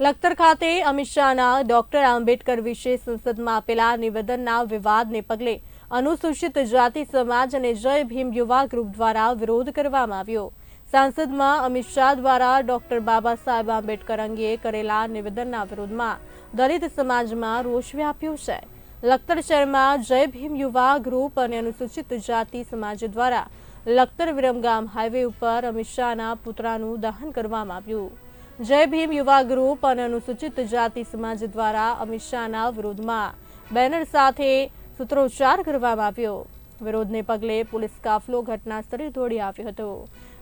લખતર ખાતે અમિત શાહના ડોક્ટર આંબેડકર વિશે સંસદમાં આપેલા નિવેદનના વિવાદને પગલે અનુસૂચિત જાતિ સમાજ અને જય ભીમ યુવા ગ્રુપ દ્વારા વિરોધ કરવામાં આવ્યો. સાંસદમાં અમિત શાહ દ્વારા ડોક્ટર બાબા સાહેબ આંબેડકર અંગે કરેલા નિવેદનના વિરોધમાં દલિત સમાજમાં રોષ વ્યાપ્યો છે. લખતર શહેરમાં જય ભીમ યુવા ગ્રુપ અને અનુસૂચિત જાતિ સમાજ દ્વારા લખતર વિરમગામ હાઈવે ઉપર અમિત શાહના પુતળાનું દહન કરવામાં આવ્યું. જય ભીમ યુવા ગ્રુપ અને અનુસૂચિત જાતિ સમાજ દ્વારા અમિત શાહના વિરોધમાં બેનર સાથે સૂત્રોચ્ચાર કરવામાં આવ્યો. વિરોધને પગલે પોલીસ કાફલો ઘટના સ્થળે દોડી આવ્યો હતો.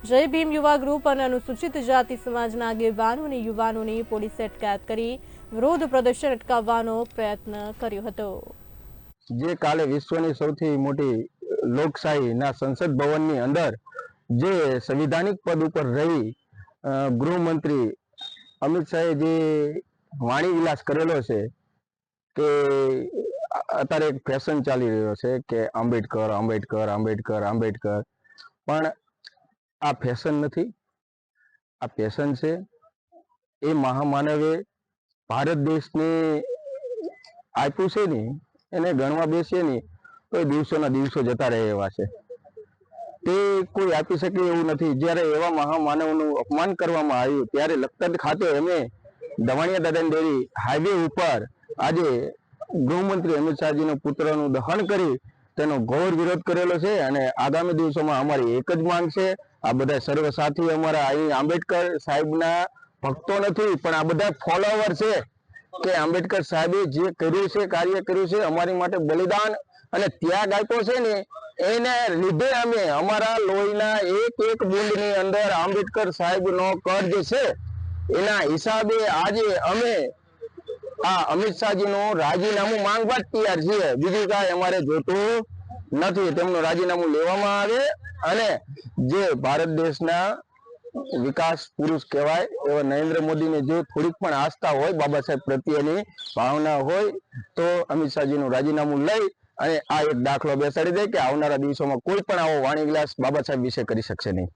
જય ભીમ યુવા ગ્રુપ અને અનુસૂચિત જાતિ સમાજના આગેવાનો અને યુવાનોની પોલીસે અટકાયત કરી વિરોધ પ્રદર્શન અટકાવવાનો પ્રયત્ન કર્યો હતો. જે કાલે વિશ્વની સૌથી મોટી લોકશાહીના સંસદ ભવનની અંદર જે સંવિધાનિક પદ ઉપર રહી ગૃહમંત્રી અમિત શાહે જે વાણી વિલાસ કરેલો છે કે અત્યારે એક ફેશન ચાલી રહ્યો છે કે આંબેડકર આંબેડકર આંબેડકર આંબેડકર. પણ આ ફેશન નથી. આ ફેશન છે. એ મહામાનવે ભારત દેશને આપ્યું છે ને એને ગણવા બેસીએ ને તો એ દિવસોના દિવસો જતા રહે એવા છે. તે કોઈ આપી શકે એવું નથી. જ્યારે એવા મહામાનવનું અપમાન કરવામાં આવ્યું, ત્યારે લખતર ખાતે અમે દવાણિયા દાદાની ડેરી હાઈવે ઉપર આજે ગૃહમંત્રી અમિત શાહજીના પુત્રનું દહન કરી તેનો ઘોર વિરોધ કરેલો છે અને આગામી દિવસોમાં અમારી એક જ માંગ છે. આ બધા સર્વ સાથી અમારા અહીં આંબેડકર સાહેબના ભક્તો નથી, પણ આ બધા ફોલોવર છે કે આંબેડકર સાહેબે જે કર્યું છે, કાર્ય કર્યું છે, અમારી માટે બલિદાન અને ત્યાગ આપ્યો છે ને એને લીધે અમે અમારા લોહીના એક એક બુંદની અંદર આંબેડકર સાહેબનો કર્જ છે, એના હિસાબે આજે અમે આ અમિત શાહજીનું રાજીનામું માંગવા જ તૈયાર છીએ. બીજું કાંઈ અમારે જોતું નથી. તેમનું રાજીનામું લેવામાં આવે અને જે ભારત દેશના વિકાસ પુરુષ કહેવાય, એવા નરેન્દ્ર મોદીને જો થોડીક પણ આસ્થા હોય, બાબા સાહેબ પ્રત્યેની ભાવના હોય, તો અમિત શાહજીનું રાજીનામું લઈ અને આ એક દાખલો બેસાડી દે કે આવનારા દિવસોમાં કોઈ પણ આવો વાણી વિલાસ બાબા સાહેબ વિશે કરી શકશે નહીં.